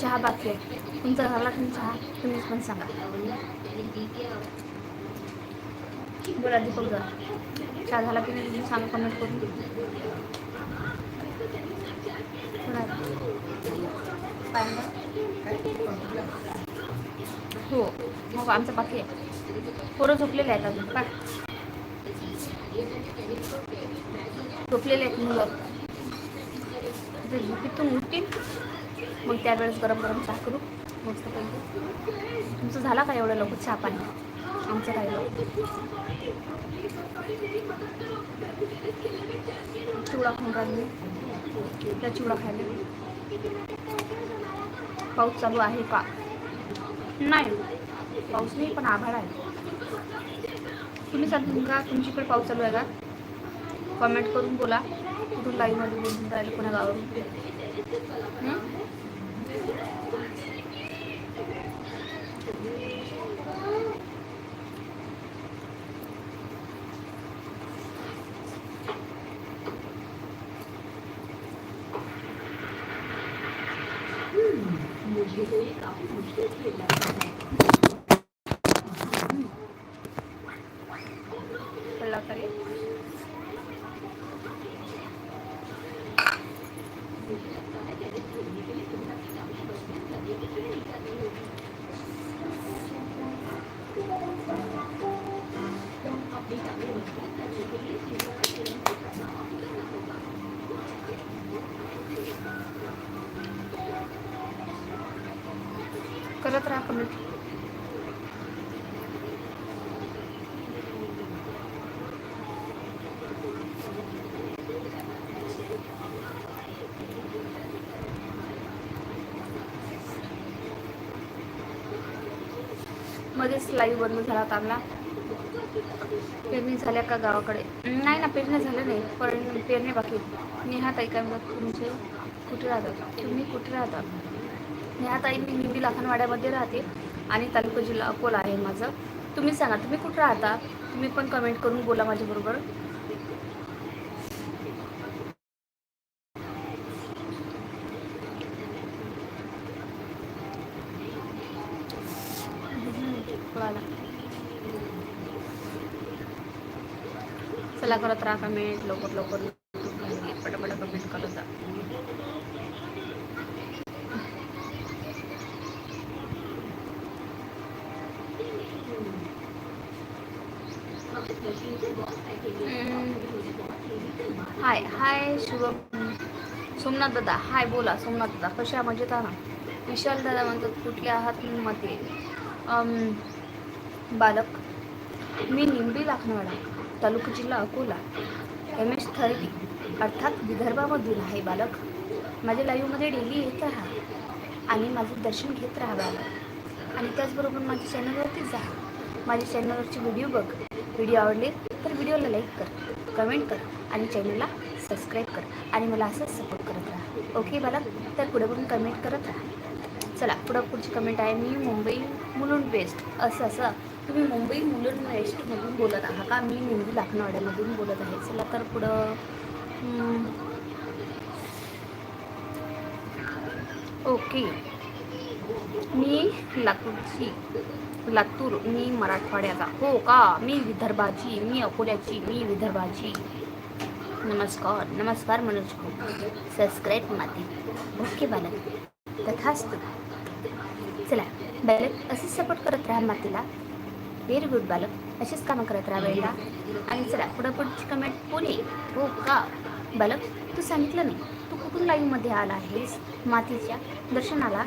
चहा बाकी आहे तुमचा झाला की नाही चहा तुम्हीच पण सांगा बोला दीपक जा. चहा झाला की नाही? तुम्ही सांगा कमेंट करून. काय हो मग आमचं बाकी आहे. पोरं झोपलेले आहेत अजून. काय झोपलेले आहेत मुलं. ते झोपेतून उठतील. मग त्यावेळेस गरम गरम चहा करू. मस्त पैकी. तुमचं झाला का एवढं लवकर चहा पाणी? आमचं राहिलं. चिवडा खाऊन राहिली. त्या चिवडा खायला. पाऊस चालू आहे का? नाही. पाऊस नाही पण आभाळ आहे. तुम्ही सांगून का? तुमच्याकडे पाऊस चालू आहे का? कमेंट करून बोला. कुठून लाईव्हमध्ये बोलून राहिले कोणा गावावरून हं? कळला करत राहा कमेंट मध्येच लाईव्ह बंद झाला चांगला पेरणी झाल्या का गावाकडे? नाही ना पेरणी झालं नाही पण पेरणी बाकी नेहा ताई काय तुमचे कुठे राहतात? तुम्ही कुठे राहता नेहा ताई मी निवडी लाखनवाड्यामध्ये राहते आणि तालुका जिल्हा अकोला आहे माझं. तुम्ही सांगा तुम्ही कुठं राहता? तुम्ही पण कमेंट करून बोला माझ्याबरोबर. चला करत राहा कमेंट लवकर लवकर. पटापट कमेंट करत जा. हाय हाय शुभ सोमनाथ दादा हाय बोला सोमनाथ दादा कशा मजेत आहात? ना विशाल दादा म्हणतात कुठले आहात? मते बालक. मी निंबी लाखनवाडा तालुका जिल्हा अकोला. एम एस थर्टी अर्थात विदर्भामधून आहे बालक. माझ्या लाईव्हमध्ये डेली येत राहा आणि माझं दर्शन घेत राहा बालक आणि त्याचबरोबर माझ्या चॅनलवरतीच जा. माझ्या चॅनलवरचे व्हिडिओ बघ. व्हिडिओ आवडले तर व्हिडिओला लाईक कर कमेंट कर आणि चॅनलला सबस्क्राईब कर आणि मला असंच सपोर्ट करत राहा. ओके मला तर पुढे पण कमेंट करत राहा. चला पुढं पुढची कमेंट आहे मी मुंबई मुलुंड वेस्ट असं असं. तुम्ही मुंबई मुलुंड वेस्टमधून बोलत आहात का? मी मुंबई लाखनवाड्यामधून बोलत आहे. चला तर पुढं ओके मी लातूरची लातूर मी मराठवाड्याचा. हो का? मी विदर्भाची मी अकोल्याची मी विदर्भाची. नमस्कार नमस्कार मनोज भाऊ. सबस्क्राईब माती. ओके बालक. तथास्तु. चला बालक असंच सपोर्ट करत राहा मातीला. व्हेरी गुड बालक. अशीच कामं करत राहा वेळेला आणि चला पुढं पुढची कमेंट कोणी हो का? बालक तू सांगितलं नाही. तू कुठून लाईव्हमध्ये आला आहेस? मातीच्या दर्शनाला.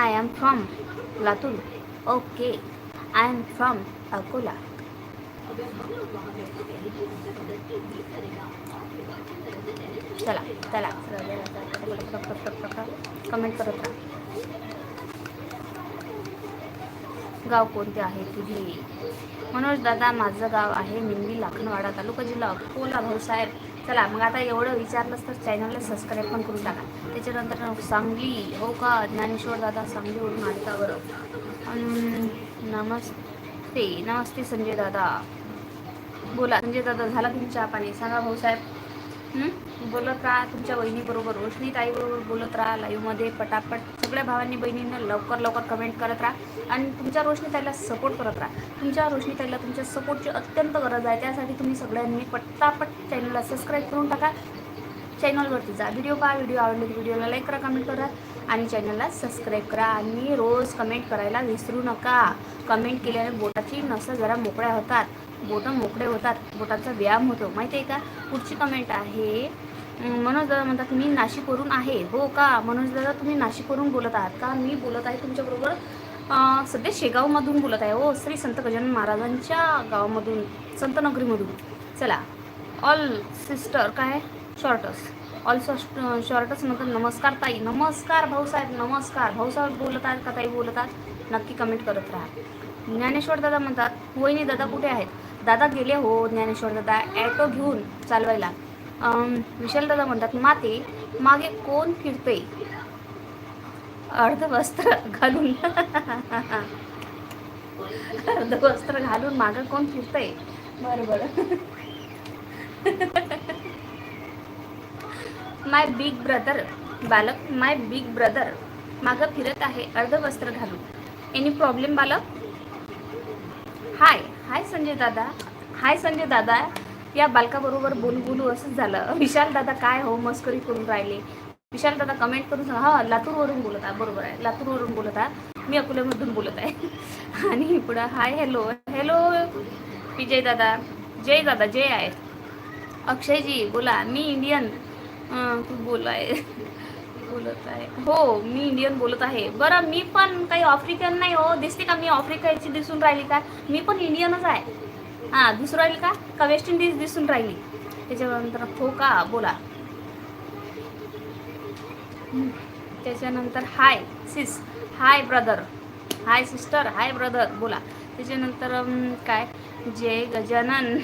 I am from Latur. Okay I am from Akola. चला चला. कमेंट करत राहा. गाव कोणते आहे तुझे? मनोज दादा माझं गाव आहे निंबी लाखनवाडा तालुका जिल्हा अकोला भाऊसाहेब चला मग आता एवढं विचारलंच तर चॅनलला सबस्क्राईब पण करून टाका. त्याच्यानंतर सांगली. हो का? ज्ञानेश्वर दादा सांगलीवरून आणता बरं. नमस्ते. नमस्ते नमस्ते संजय दादा. बोला संजय दादा झाला तुमच्या पाणी सांगा भाऊसाहेब बोलत राहा तुमच्या बहिणीबरोबर रोशनी ताईबरोबर बोलत राहा लाईव्हमध्ये पटापट. सगळ्या भावांनी बहिणींना लवकर लवकर कमेंट करत राहा. आणि तुमच्या रोशनी ताईला सपोर्ट करत राहा. तुमच्या रोशनी ताईला तुमच्या सपोर्टची अत्यंत गरज आहे. त्यासाठी तुम्ही सगळ्यांनी पटापट चॅनलला सबस्क्राईब करून टाका. चॅनलवरती जा. व्हिडिओ पहा व्हिडिओ आवडले तर व्हिडिओला लाईक करा कमेंट करा. आणि चॅनलला सबस्क्राईब करा आणि रोज कमेंट करायला विसरू नका. कमेंट केल्याने बोटाची नसं जरा मोकळ्या होतात. बोटं मोकळे होतात. बोटांचा व्यायाम होतो. माहिती आहे का? पुढची कमेंट आहे मनोज दादा म्हणतात मी नाशिकवरून आहे. हो का? मनोज दादा तुम्ही नाशिकवरून बोलत आहात का? मी बोलत आहे तुमच्याबरोबर सध्या शेगावमधून बोलत आहे. हो श्री संत गजानन महाराजांच्या गावामधून संतनगरीमधून चला. ऑल सिस्टर काय? शॉर्टस ऑल शॉर्टच नंतर नमस्कार ताई नमस्कार भाऊसाहेब नमस्कार. भाऊसाहेब बोलत आहेत का ताई? बोलत आहेत. नक्की कमेंट करत राहा. ज्ञानेश्वर दादा म्हणतात वहिनी दादा कुठे आहेत? दादा गेले हो ज्ञानेश्वर दादा. ॲटो घेऊन चालवायला. विशाल दादा म्हणतात माते मागे कोण फिरते अर्ध वस्त्र घालून. अर्ध वस्त्र घालून मागं कोण फिरतंय? बरं बरं. माय बिग ब्रदर बालक माय बिग ब्रदर मागं फिरत आहे अर्धवस्त्र घालून. एनी प्रॉब्लेम बालक? हाय हाय संजय दादा. हाय संजय दादा. या बालकाबरोबर बोलू बोलू असंच झालं. विशाल दादा काय हो मस्करी करून राहिले. विशाल दादा कमेंट करून सांगा हा लातूरवरून बोलत आहे. बरोबर आहे लातूरवरून बोलत आहे. मी अकोल्यामधून बोलत आहे. आणि पुढं हाय हॅलो हॅलो विजय दादा. जय दादा जय आहे. अक्षयजी बोला मी इंडियन. अं, तू बोलाय. बोलत आहे. हो मी इंडियन बोलत आहे. बरं मी पण काही आफ्रिकन नाही हो. दिसते का मी आफ्रिकाची दिसून राहिली का? मी पण इंडियनच आहे. हां दिसून राहिली का? का वेस्ट इंडिज दिसून राहिली? त्याच्यानंतर हो का? बोला. त्याच्यानंतर hi sis hi brother hi sister hi brother बोला. त्याच्यानंतर काय? जय गजानन.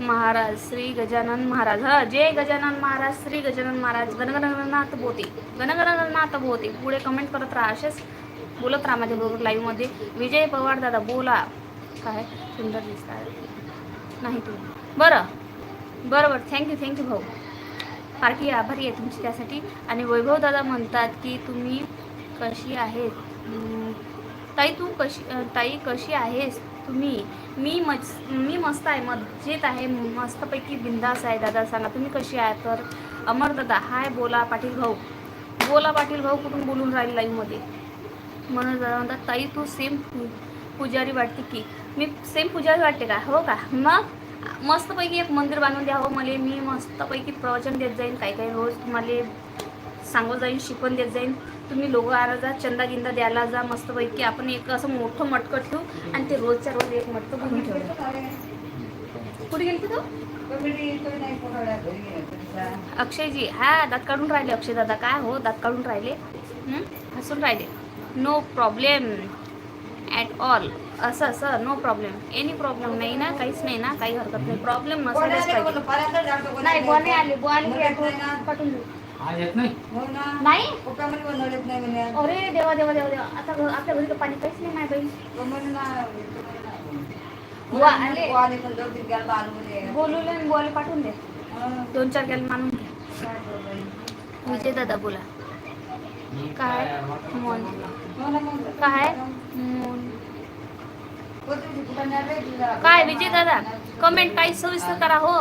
महाराज श्री गजानन महाराज. हा जय गजानन महाराज श्री गजानन महाराज. गणगणनाथ बोते गणगणनाथ बोते पुढे कमेंट करत राहा असेच बोलत राहा माझ्याबरोबर लाईव्हमध्ये विजय पवार दादा बोला. काय? सुंदर दिसतात नाही तू बरं. बरं बरं थँक्यू थँक्यू भाऊ. पार्टी आभारी आहे तुमची त्यासाठी. आणि वैभव दादा म्हणतात की तुम्ही कशी आहेत? ताई तू कशी ताई कशी आहेस? तुम्ही मी मज मी मस्त आहे मजेत आहे मस्तपैकी बिंदास आहे दादा सांगा तुम्ही कशी आहे तर अमर दादा हाय बोला पाटील भाऊ. बोला पाटील भाऊ कुठून बोलून राहील लाईव्हमध्ये म्हणून दादा म्हणतात ताई तू सेम पुजारी वाटते की. मी सेम पुजारी वाटते का? हो का? मग? मस्तपैकी एक मंदिर बांधून द्या. हो मला मी मस्तपैकी प्रवचन देत जाईन काही काही रोज तुम्हाला सांगत जाईन शिकवण देत जाईन. तुम्ही लोक आणा जा चंदा गिंदा द्यायला जा मस्तपैकी आपण एक असं मोठं मटकं ठेवू आणि ते रोजच्या रोज एक मटकं भरून ठेवू. कुठे गेली तू अक्षयजी हा दात काढून राहिले अक्षय दादा. काय हो दात काढून राहिले? हसून राहिले. नो प्रॉब्लेम ॲट ऑल असं असं नो प्रॉब्लेम एनी प्रॉब्लेम नाही ना काहीच नाही ना काही हरकत नाही. प्रॉब्लेम नसायलाच पाहिजे नाही बुवा नाही आले आले ऑटो पाठवून देऊ आज येत नाही। नाही। बनवलेत नाही म्हणे अरे देवा देवा देवा देवा। आता घ- आपल्या घरी तर पाणी काहीच नाही माझ्या बहीण बुवा आले पण दोन तीन आलू म्हणे बोलवले आणि बुवाला पाठवून दे। हं. दोन चार गॅल मानून दे। काय करू बाई? विजय दादा बोला। काय मोन हो ना मग. काय मोन कोथिंबीर कुठं नाही रे? तुझा? काय विजय दादा? कमेंट काही सविस्तर करा हो.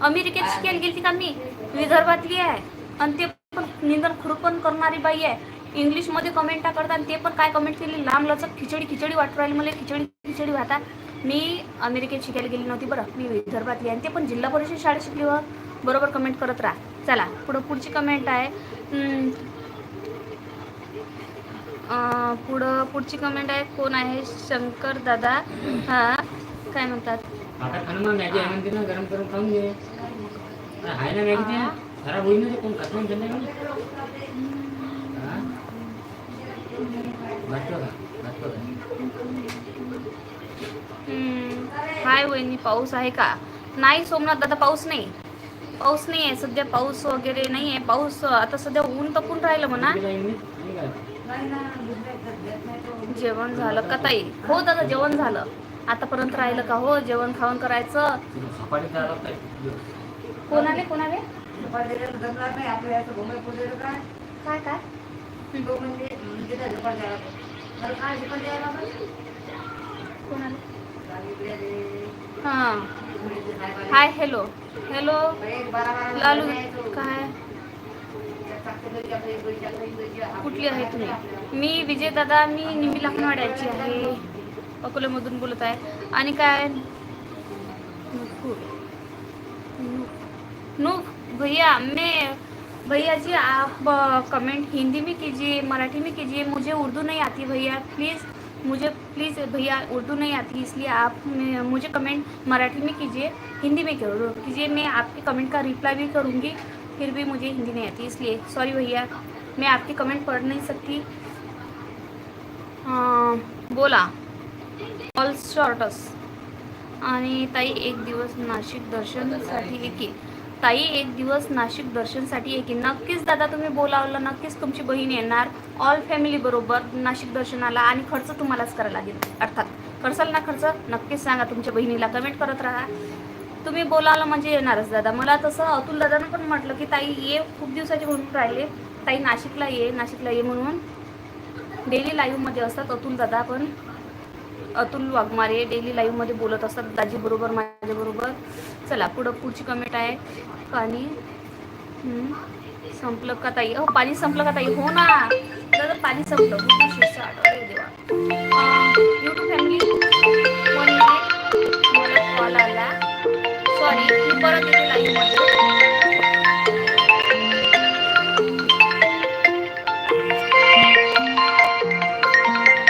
अमेरिकेत शिकायला गेली का मी? विदर्भातली आहे. आणि ते पण निंदन खुरपण करणारी बाई आहे. इंग्लिशमध्ये कमेंट करतात आणि ते पण काय कमेंट केली? लांब लचक खिचडी खिचडी वाटू राहिली मला खिचडी खिचडी वाहतात मी अमेरिकेत शिकायला गेली नव्हती बरं. मी विदर्भातली आणि ते पण जिल्हा परिषद शाळेत शिकली व बरोबर कमेंट करत राहा. चला पुढं पुढची कमेंट आहे. पुढं पुढची कमेंट आहे. कोण आहे? शंकर दादा. हा काय म्हणतात? आता खाणं मग मॅगी आहे म्हणते ना गरम करून खाऊन घे. आहे ना मॅगी खराब होईल ना ते कोण खात नाही संध्याकाळी हा? भात बघा भात बघा हम्म, हाय वहिनी पाऊस आहे का? नाही सोमनाथ दादा पाऊस नाही. पाऊस नाही आहे सध्या पाऊस वगैरे नाही आहे. पाऊस आता सध्या ऊन तपून राहिलं म्हणा? नाही? नाही नाही. जेवण झालं का ताई? हो दादा जेवण झालं. आतापर्यंत राहिलं का हो? जेवण खावण करायचं. तुला सफारी जमणार नाही. आपल्या याचं पुढे काय? काय काय? तो म्हणजे म्हणजे त्या मला काय? कोणाले? हां. Hi hello. हॅलो. लालू. काय? कुठली आहे तुम्ही? मी विजय दादा मी निमी लाखनवाड्याची आहे. अकोल्यामधून बोलत आहे. आणि काय? नुकूर. भैया मैं भैया जी आप कमेंट हिंदी में कीजिए मराठी में कीजिए मुझे उर्दू नहीं आती भैया प्लीज़ मुझे प्लीज़ भैया उर्दू नहीं आती इसलिए आप मुझे कमेंट मराठी में कीजिए हिंदी में करो कीजिए मैं आपके कमेंट का रिप्लाई भी करूँगी फिर भी मुझे हिंदी नहीं आती इसलिए सॉरी भैया मैं आपकी कमेंट पढ़ नहीं सकती। आ, बोला ऑल शॉर्टस आणि ताई एक दिवस नाशिक दर्शनसाठी येते ताई एक दिवस नाशिक दर्शनसाठी येते नक्कीच दादा तुम्ही बोलावलं नक्कीच तुमची बहीण येणार. ऑल फॅमिली बरोबर नाशिक दर्शनाला आणि खर्च तुम्हालाच करायला लागेल. अर्थात करसाल ना खर्च नक्कीच सांगा तुमच्या बहिणीला. कमेंट करत राहा. तुम्ही बोलावलं म्हणजे येणारच दादा. मला तसं अतुल दादानं पण म्हटलं की ताई ये. खूप दिवसाचे म्हणून राहिले. ताई नाशिकला ये. नाशिकला ये म्हणून. डेली लाईव्हमध्ये असतात अतुल दादा पण. अतुल वाघमारे डेली लाईव्हमध्ये बोलत असतात. दाजीबरोबर माझ्याबरोबर चला पुढं पुढची कमेंट आहे. पाणी संपलं का ताई? हो पाणी संपलं का ताई? हो ना. तर पाणी संपलं. फॅमिली कॉल हो आला. सॉरी परत